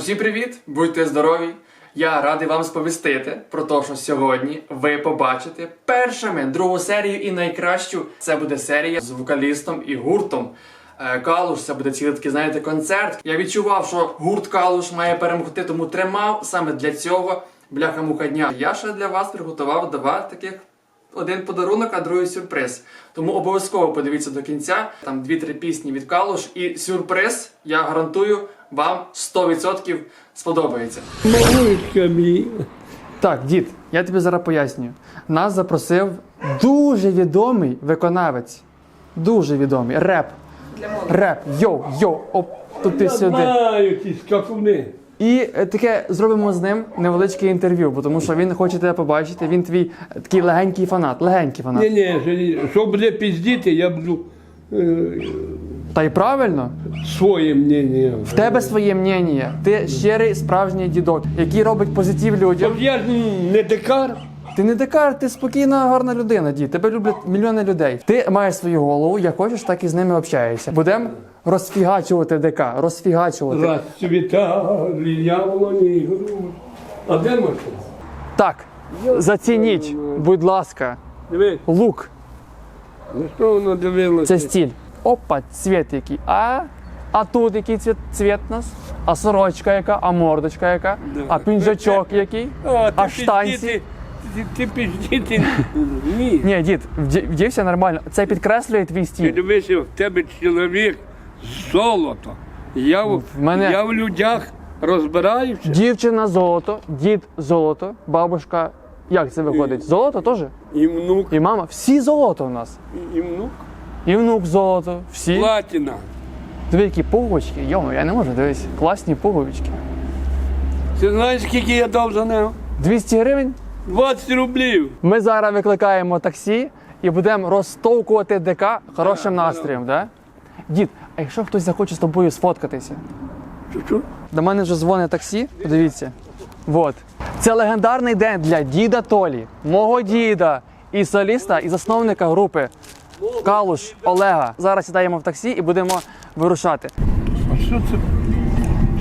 Всім привіт! Будьте здорові! Я радий вам сповістити про те, що сьогодні ви побачите першими другу серію і найкращу. Це буде серія з вокалістом і гуртом. Е, Калуш, це буде цілий такий, знаєте, концерт. Я відчував, що гурт Калуш має перемогти, тому тримав саме для цього бляха муха дня. Я ще для вас приготував два таких один подарунок, а другий сюрприз. Тому обов'язково подивіться до кінця. Там дві-три пісні від Калуш і сюрприз, я гарантую, вам 100% сподобається. Малышка мій. Так, дід, я тобі зараз пояснюю. Нас запросив дуже відомий виконавець. Дуже відомий. Реп. Реп. Йоу, йоу, оп, тут ти Я сюди. знаю ті скакуни. І е, таке зробимо з ним невеличке інтерв'ю, бо тому що він хоче тебе побачити. Він твій е, такий легенький фанат. Легенький фанат. Ні, ні, жені- що буде піздіти, я буду е, Та й правильно. своє мнення. В тебе своє мнення. Ти щирий справжній дідок, який робить позитив людям. Я ж не дикар. Ти не дикар, ти спокійна, гарна людина, дід. Тебе люблять мільйони людей. Ти маєш свою голову, як хочеш, так і з ними общаєшся. Будемо розфігачувати ДК, розфігачувати. Розцвітали яблоні груш. А де машина? Так, зацініть, будь ласка, Диви, лук. на що воно дивилося? Це стиль. Опа, цвіт який. А, а тут який цвіт, цвіт у нас? А сорочка яка, а мордочка яка, а пінжачок який, А, а штанці. Ти, ти. Ні. Ні, дід, вді- вдівся нормально. Це підкреслює твій Ти стиль. дивися, в тебе чоловік золото. Я в, В мене- я в людях розбираюся. Дівчина золото, дід золото, бабушка. Як це виходить? Золото теж? І внук, І мама, всі золото у нас. і внук. І внук золото, всі. Платіна. Які пуговички. Йому, я не можу дивись. Класні пуговички. Ти знаєш, скільки я дав за нього? 200 гривень. 20 рублів. Ми зараз викликаємо таксі і будемо розтовкувати ДК хорошим настроєм, да? Дід, а якщо хтось захоче з тобою сфоткатися? Що-що? До мене вже дзвонить таксі. Подивіться. Вот. Це легендарний день для діда Толі, мого діда, і соліста, і засновника групи Калуш Олега. Зараз сідаємо в таксі і будемо вирушати. А що це?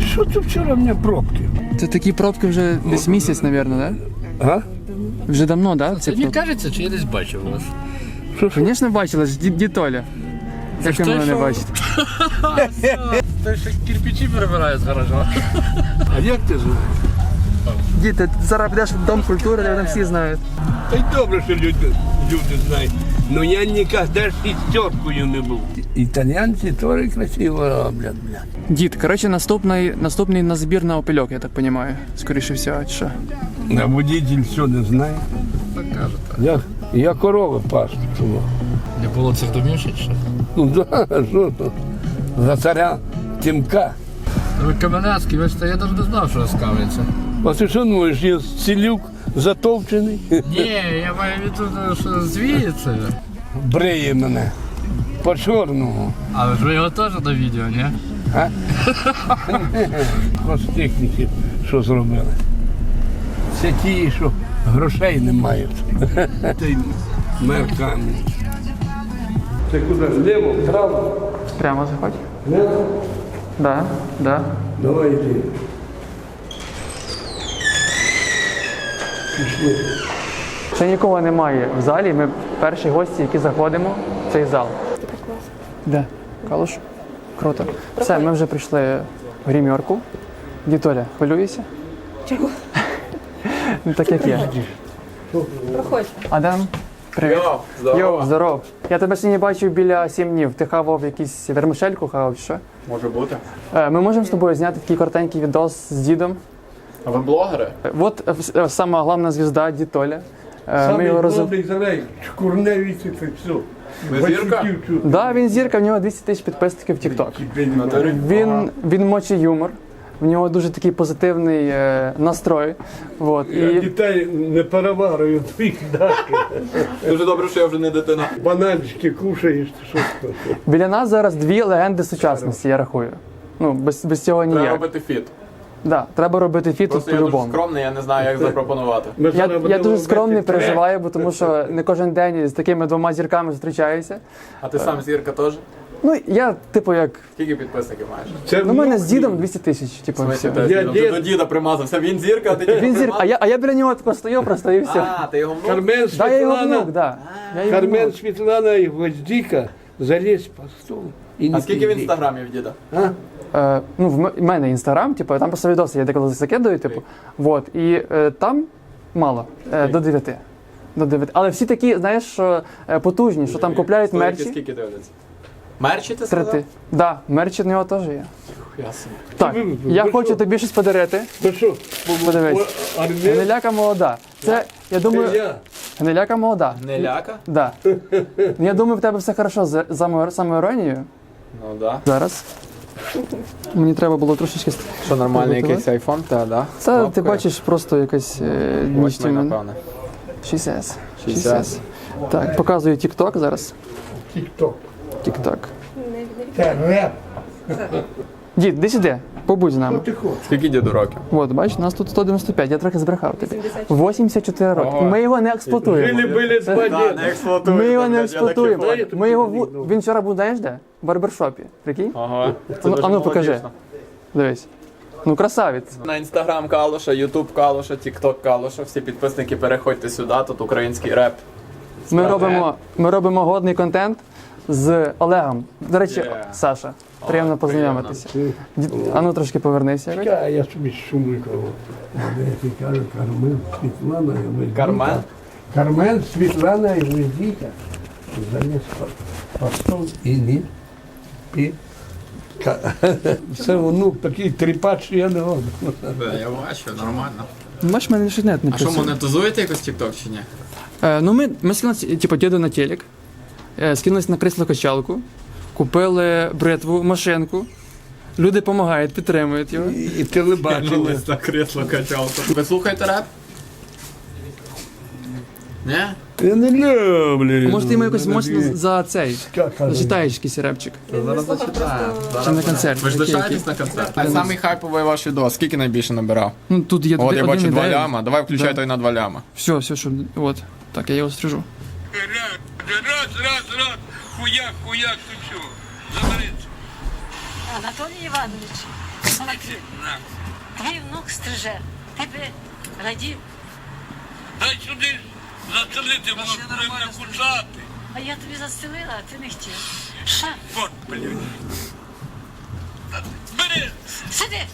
Що це вчора в мене пробки? Це такі пробки вже десь місяць, мабуть, да? А? Вже давно, да? Ці Мені кажеться, чи я десь бачив вас. Звісно, бачила ж дід, дід Толя. Як ви мене не бачите? Той, що кирпичі перебирає з гаража. А як ти знаєш? Дід, ти зараз підеш в Дом культури, де там всі знають. Та й добре, що люди, люди знають. Ну я ніколи шістеркою не був. Італіянці теж красиво роблять, блядь. Дід, коротше, наступний, наступний на збір на опельок, я так розумію. Скоріше всього, чи що? А водитель що не знає? Я, я корова пасу чого. Не було цих домів що? Ну да, що то? За царя Тимка. Ви Кам'янецький, ви я навіть не знав, що розкавиться. А ти що думаєш, я цілюк затовчений? Ні, я маю в виду, що звіється. Бриє мене. По чорному. Але ж ви його теж на відео, ні? Ось техніки, що зробили. Це ті, що грошей не мають. Ти мер камінь. Це куди? Ліво, право? Прямо заходь. Ліво? Да, да. Давай йди. Пішли. Ще нікого немає в залі. Ми перші гості, які заходимо в цей зал. Де? Калуш? Круто. Все, ми вже прийшли в гримерку. Дітоля, хвилюєшся? Чого? Ну так як є. Проходь. Адам, привіт. Йоу, здоров. Я тебе сьогодні бачив біля сім днів. Ти хавав якийсь вермишельку, хавав чи що? Може бути. Е, Ми можемо з тобою зняти такий коротенький відос з дідом. А ви блогери? Е, От е, вс- е, сама головна звізда, дід Толя. Е, Ми Самий його роз... добрий зарей, шкурневі це все. Ви зірка? Да, він зірка, в нього 200 тисяч підписників в TikTok. Він, він мочить юмор. В нього дуже такий позитивний е, настрой. Вот. Я І дітей не переварюю твоїх дахи. Дуже добре, що я вже не дитина. Бананчики кушаєш, ти що біля нас зараз дві легенди сучасності, я рахую. Ну, без, без цього Треба ніяк. робити фіт. Да, треба робити фіт тут Просто я дуже по-любому. скромний, я не знаю, як запропонувати. Ми Я, я будемо дуже скромний переживаю, бо тому що не кожен день з такими двома зірками зустрічаюся. А ти сам зірка теж? Ну, я, типу, як. Скільки підписників маєш? Це Ну, у мене з дідом 200 тисяч, типу, В все. ти Я дід. до діда примазався. Він зірка, а ти тільки Він зір, а я, а я біля нього тако стою просто і все. А, ти його внук? Кармен Да, я його Світлана, внук, да. Я його Кармен. Світлана і Гвоздіка заліз по стол. І не А скільки в пізді. інстаграмі в діда? А? Е, ну, в мене інстаграм, типу, там просто відоси, я деколи закидаю, типу. Вот, і е, там мало, е, до 9. До 9. Але всі такі, знаєш, що е, потужні, що там купляють Сторіки мерчі. Скільки дивляться? Мерчі ти Трети. сказав? Да, мерчі в нього теж є. Ясно. Так, ви- ви я що? хочу тобі щось подарити. То що? Подивись. О, Гниляка молода. Це, я думаю, я. гниляка молода. Не ляка? Да. Ну, я думаю, в тебе все хорошо з самоіронією. Ну да. Зараз. Мені треба було трошечки. Що нормальний якийсь iPhone, та да? Це ти бачиш просто якась Восьмий, напевно. 6S. 6S. Так, показую TikTok зараз. Тік-ток. TikTok. Дід, де сюди? Побудь з нами. Скільки діду років? От, бачиш, нас тут 195, я трохи збрехав тобі. 84 роки. Ми його не експлуатуємо. Жили. Ми його не експлуатуємо. Ми його в- він вчора був, знаєш де? В барбершопі. Прикинь? Ага. Це Ну, дуже ну, покажи. молодіжно. Дивись. Ну, красавець. На інстаграм Калуша, Ютуб Калуша, Тікток Калуша. Всі підписники переходьте сюди, тут український реп. Ми Справді. робимо, ми робимо годний контент з Олегом. До речі, Є. Саша. Приємно познайомитися. Дід- А ну трошки повернися. якось. Я, я собі сумую кого. Ти кажу, Кармен Світлана і Гвоздіка. Кармен? Кармен Світлана і Гвоздіка заліз по, по і не пі. Ка- Це внук такий тріпач, що я не году. Я бачу, нормально. Бачиш, в мене інтернет не А що, працює. монетизуєте якось Тікток чи ні? Е, ну, ми, ми скинулися, типу, діду на телек, скинулися на кресло качалку, купили бритву, машинку. Люди допомагають, підтримують його. І, телебачення. на кресло качалку. Ви слухаєте реп? Ні? Я не люблю. Може ти йому якось мощно за цей. Зачитаєш якийсь репчик. Зараз зачитаю. Чи на концерт. Ви ж Який- лишаєтесь на концерт? А самий хайповий ваш відос, скільки найбільше набирав? Ну тут є От я бачу 2 1,9. ляма, давай включай Да. той на 2 ляма. Все, все, що. От. Так, я його стрижу. Раз, раз, раз, хуяк, хуяк, ти все. Заберіться. Анатолій Іванович, Олексій, твій внук стриже. Ти би радів, Дай сюди застелити, воно буде кусати. а я тобі застелила, а ти не хотів. Ша, Вот, блядь. Бери, сиди!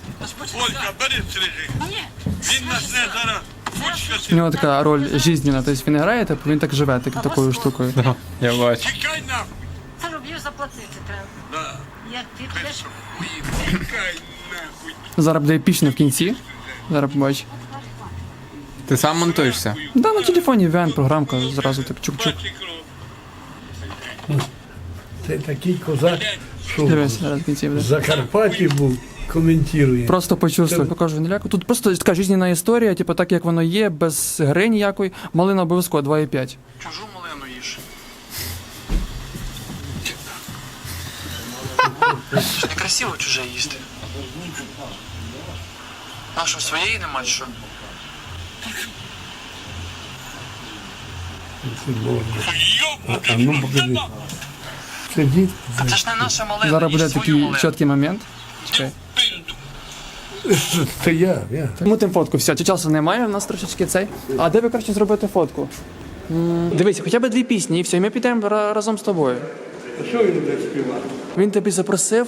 Ольга, бери стрижи. Ні, Він нас не зараз. У нього така роль жизненна, тобто він грає, типу він так живе так, такою штукою. Я бачу. Тікай нахуй. Та рублів заплатити треба. Да. Як ти підеш, Тікай нахуй. Зараз буде епічно в кінці. Зараз побач. Ти сам монтуєшся? Да, на телефоні VN програмка зразу так чук-чук. Бачи кров. Це такий козак, що Дивись, зараз в кінці в буде. Закарпатті був, коментує. Просто почувствуй. Покажу гниляку. Тут просто така жизненна історія, типу так як воно є, без гри ніякої. Малина обов'язково 2,5. Чужу малину їж. Некрасиво чуже їсти. А що, своєї нема що? А ну покажи. Це дід. Це ж не наша малина, Зараз буде такий чіткий момент. Чекай. Це я, я. Ми тим фотку, все, чи часу немає, у нас трошечки цей. А де би краще зробити фотку? М, Дивись, хоча б дві пісні, і все, і ми підемо ра- разом з тобою. А що він буде співати? Він тобі запросив,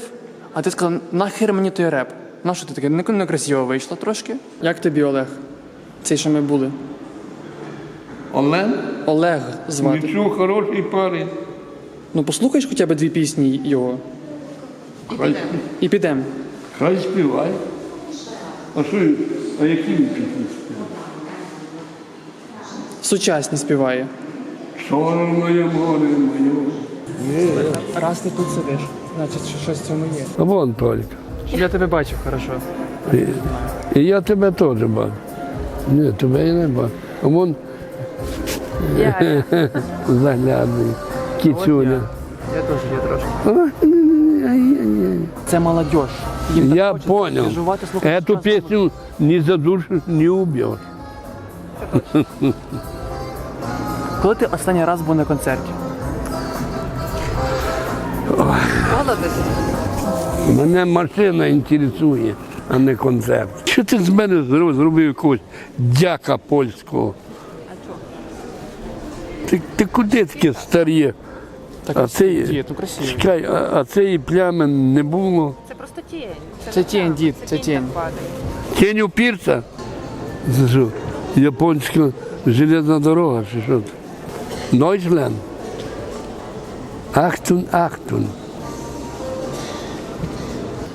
а ти сказав, нахер мені той реп. На що ти таке? Не- Некрасиво вийшло трошки. Як тобі, Олег? Цей, що ми були? Олег? Олег звати. Нічого, хороший парень. Ну послухаєш хоча б дві пісні його Хай, і підемо. хай співає. А що? А які він пісні співає? Сучасні співає. Шоре моє море моє. Раз ти тут сидиш, значить що щось в цьому є. А вон Толік. Я тебе бачив, хорошо. І, і я тебе теж бачу. Ні, тебе я не бачу. А вон заглядний. Кіцюня. Я теж є трошки. Це молодь. Їм Я хочеться понял. слухати Эту песню не задушишь, не убьешь. Коли ти останній раз був на концерті? Мене машина інтересує, а не концерт. Що ти з мене зро- зробив якогось дяка польського? Ти, ти куди таке старє? а це, Дід, ну красиво. чекай, а, а цієї плями не було. Це просто тінь. Це тінь, дід, це тінь. так падає. Тінь у пірця? Це що? Японська железна дорога чи що? це? Ахтун, Ахтун.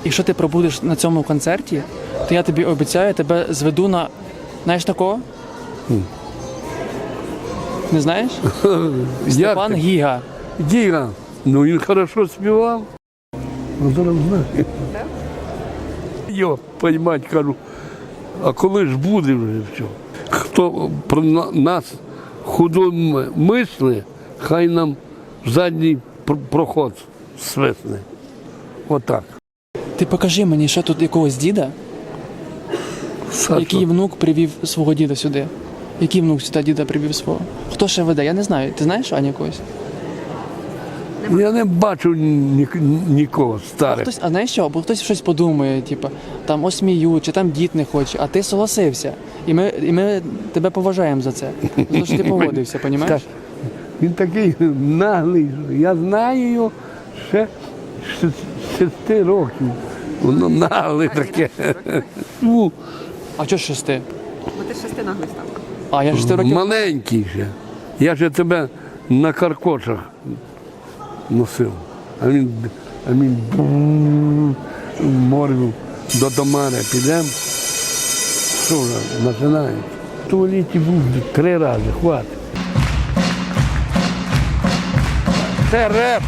Якщо ти пробудеш на цьому концерті, то я тобі обіцяю, тебе зведу на. Знаєш такого? Не знаєш? Степан? Гіга. Діга. Ну він хорошо співав. Ну, зараз знаю. Йо, понімать, кажу, а коли ж буде вже все? Хто про нас худо мисли, хай нам в задній проход свисне. Отак. Ти покажи мені, що тут якогось діда, Саша, який внук привів свого діда сюди. Який внук сюди діда привів свого? Хто ще веде? Я не знаю. Ти знаєш Аня когось? Я не бачу ні, нікого старих. Хтось, а знаєш що? Або хтось щось подумає, типу, там осмію, чи там дід не хоче, а ти согласився. І ми, і ми тебе поважаємо за це. За те, що ти погодився, понімаєш? Він такий наглий. Я знаю його ще з шести років. Воно нагле таке. Ну, А чого шести? Бо ти шести наглий став. А, я шести років. маленький ще. Я же тебе на каркошах носив. А він, а він морю до Тамари підемо. Що вже, починаємо. В туалеті був три рази, хватить. Це реп.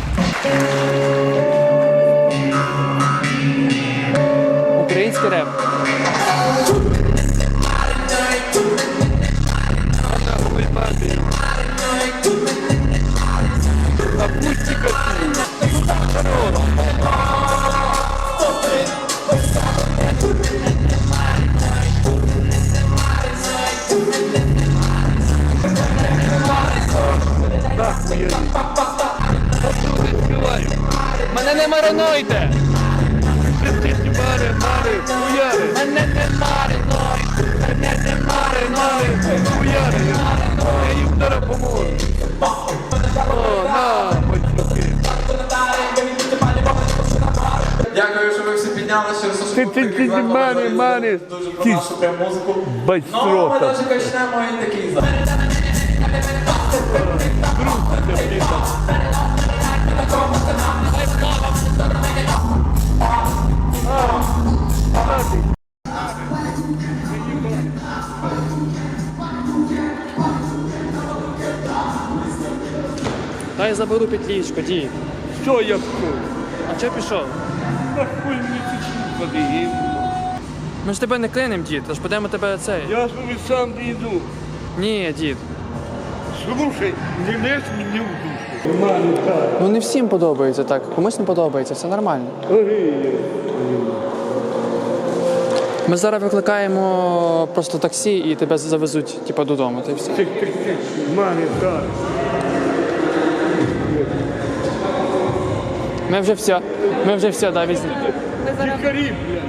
Український реп. Не маринуйте! Мари, мари, хуяри. Мене не маринуйте! Мене не маринуйте! Хуяри. Я їм зараз поможу. О, на, батьки. Дякую, що ви всі піднялися. Ти, ти, ти, ти, мари, мари. Дуже Ти про нашу прям музику. Ну, ми навіть почнемо і такий за. Дай заберу петлічку, дід. Що я скажу? А чого пішов? На хуй мені тут подивив. Ми ж тебе не клинем, дід, аж підемо тебе цей. Я собі сам дійду. Ні, дід. Слушай, не лезь мені в душу. Мамі, так. Ну не всім подобається так, комусь не подобається, це нормально. Ми зараз викликаємо просто таксі і тебе завезуть типу, додому. Й все. Мамі, так. Ми вже все. Ми вже все, да, візьмемо. Ми зараз, Тихарі, блядь.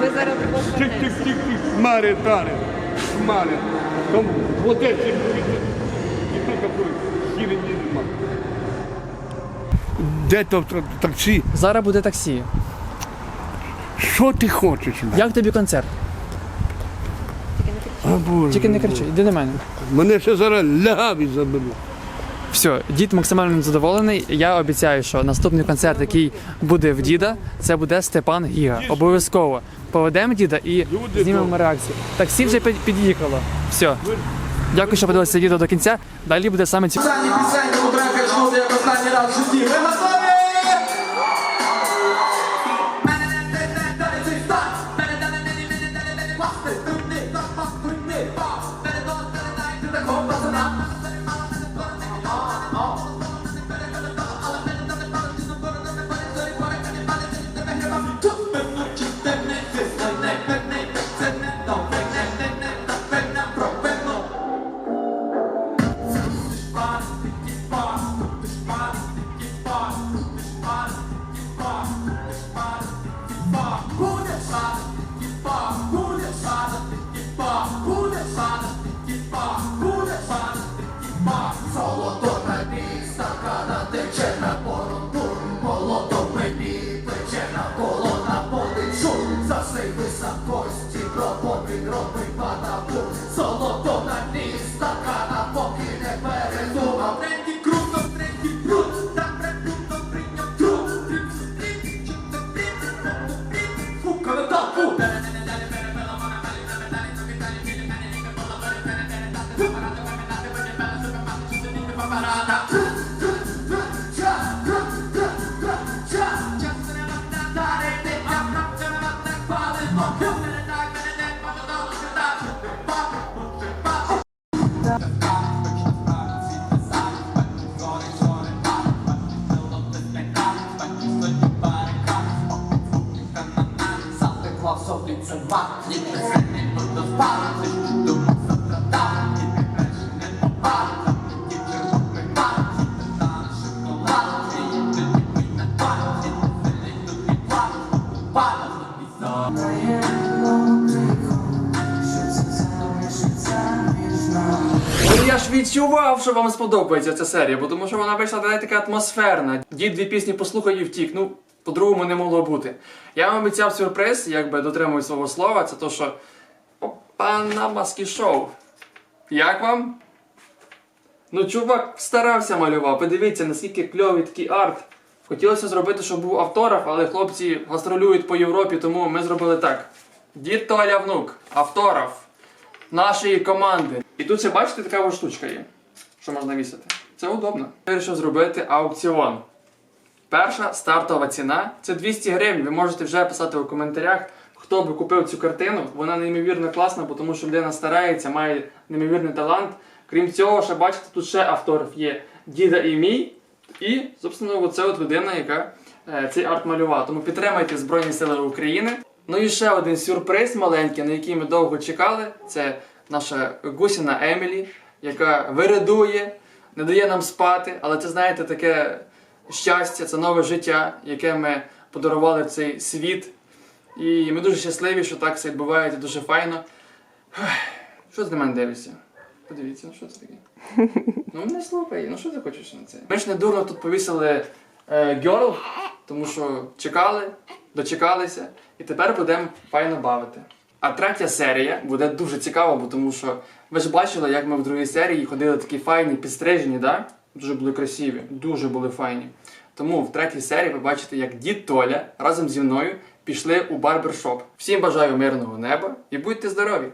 ми зараз Тих, тих, тих, тих. Мари, тари. Мари. Там в Одесі і то такої хірені нема. Де то та- таксі? Зараз буде таксі. Що ти хочеш? Як тобі концерт? А, Боже. Тільки не кричи, йди до мене. Мене ще зараз лягаві заберуть. Все, дід максимально задоволений. Я обіцяю, що наступний концерт, який буде в діда, це буде Степан Гіга. Обов'язково поведемо діда і Люди знімемо реакцію. Таксі вже під- під'їхало. Все. Дякую, що подивилися відео до кінця. Далі буде саме цікаво. Останні пісень у трека жнути, як останній раз в житті. Ви готові? Що вам сподобається ця серія, бо тому що вона вийшла навіть така атмосферна. Дід дві пісні послухав і втік. Ну, по-другому не могло бути. Я вам обіцяв сюрприз, якби дотримую свого слова, це то, що опа на маски шоу. Як вам? Ну, чувак старався малював. Подивіться, наскільки кльовий такий арт. Хотілося зробити, щоб був автограф, але хлопці гастролюють по Європі, тому ми зробили так. Дід Толя внук, автограф нашої команди. І тут ще бачите, така ось штучка є, що можна вісити. Це удобно. Вирішив зробити аукціон. Перша стартова ціна це 200 гривень. Ви можете вже писати у коментарях, хто би купив цю картину. Вона неймовірно класна, тому що людина старається, має неймовірний талант. Крім цього, ще бачите, тут ще автограф є діда і мій. І, собственно, оце от людина, яка е, цей арт малювала. Тому підтримайте Збройні Сили України. Ну і ще один сюрприз маленький, на який ми довго чекали. Це наша гусіна Емілі, яка виридує, не дає нам спати. Але це, знаєте, таке щастя, це нове життя, яке ми подарували в цей світ. І ми дуже щасливі, що так все відбувається, дуже файно. Що ти на мене дивишся? Подивіться, ну що це таке? Ну не слухай, ну що ти хочеш на це? Ми ж не дурно тут повісили е, гьорл, тому що чекали, дочекалися, і тепер будемо файно бавити. А третя серія буде дуже цікава, тому що ви ж бачили, як ми в другій серії ходили такі файні, підстрижені, да? Дуже були красиві, дуже були файні. Тому в третій серії ви бачите, як дід Толя разом зі мною пішли у барбершоп. Всім бажаю мирного неба і будьте здорові!